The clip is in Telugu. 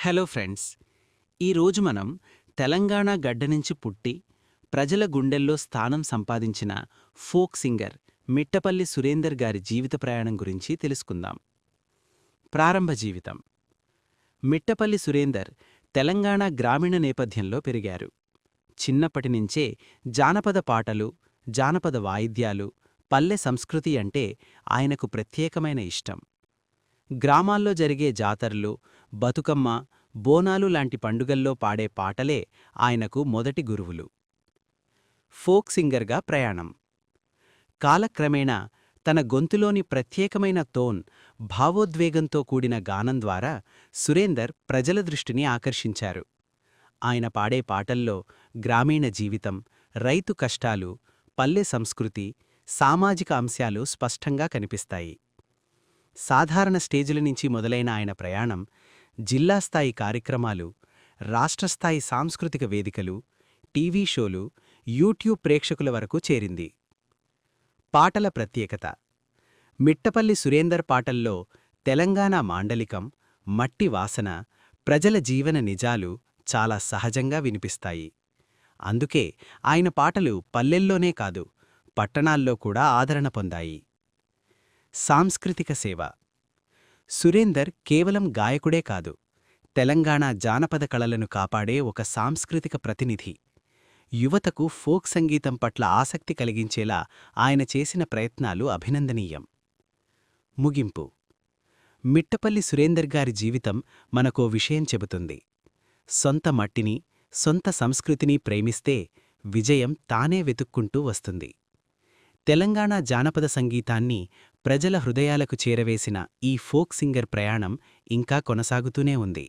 హలో ఫ్రెండ్స్ ఈరోజు మనం తెలంగాణ గడ్డ నుంచి పుట్టి ప్రజల గుండెల్లో స్థానం సంపాదించిన ఫోక్ సింగర్ మిట్టపల్లి సురేందర్ గారి జీవిత ప్రయాణం గురించి తెలుసుకుందాం. ప్రారంభ జీవితం. మిట్టపల్లి సురేందర్ తెలంగాణ గ్రామీణ నేపథ్యంలో పెరిగారు. చిన్నప్పటి నుంచే జానపద పాటలు జానపద వాయిద్యాలు పల్లె సంస్కృతి అంటే ఆయనకు ప్రత్యేకమైన ఇష్టం. గ్రామాల్లో జరిగే జాతరలు బతుకమ్మ బోనాలు లాంటి పండుగల్లో పాడే పాటలే ఆయనకు మొదటి గురువులు. ఫోక్ సింగర్గా ప్రయాణం. కాలక్రమేణా తన గొంతులోని ప్రత్యేకమైన టోన్ భావోద్వేగంతో కూడిన గానం ద్వారా సురేందర్ ప్రజల దృష్టిని ఆకర్షించారు. ఆయన పాడే పాటల్లో గ్రామీణ జీవితం రైతు కష్టాలు పల్లె సంస్కృతి సామాజిక అంశాలు స్పష్టంగా కనిపిస్తాయి. సాధారణ స్టేజుల నుంచి మొదలైన ఆయన ప్రయాణం జిల్లా స్థాయి కార్యక్రమాలు రాష్ట్రస్థాయి సాంస్కృతిక వేదికలు టీవీ షోలు యూట్యూబ్ ప్రేక్షకుల వరకు చేరింది. పాటల ప్రత్యేకత. మిట్టపల్లి సురేందర్ పాటల్లో తెలంగాణ మాండలికం మట్టి వాసన ప్రజల జీవన నిజాలు చాలా సహజంగా వినిపిస్తాయి. అందుకే ఆయన పాటలు పల్లెల్లోనే కాదు పట్టణాల్లో కూడా ఆదరణ పొందాయి. సాంస్కృతిక సేవ. సురేందర్ కేవలం గాయకుడే కాదు తెలంగాణ జానపద కళలను కాపాడే ఒక సాంస్కృతిక ప్రతినిధి. యువతకు ఫోక్ సంగీతం పట్ల ఆసక్తి కలిగించేలా ఆయన చేసిన ప్రయత్నాలు అభినందనీయం. ముగింపు. మిట్టపల్లి సురేందర్ గారి జీవితం మనకో విషయం చెబుతుంది. సొంత మట్టిని సొంత సంస్కృతిని ప్రేమిస్తే విజయం తానే వెతుక్కుంటూ వస్తుంది. తెలంగాణ జానపద సంగీతాన్ని ప్రజల హృదయాలకు చేరవేసిన ఈ ఫోక్ సింగర్ ప్రయాణం ఇంకా కొనసాగుతూనే ఉంది.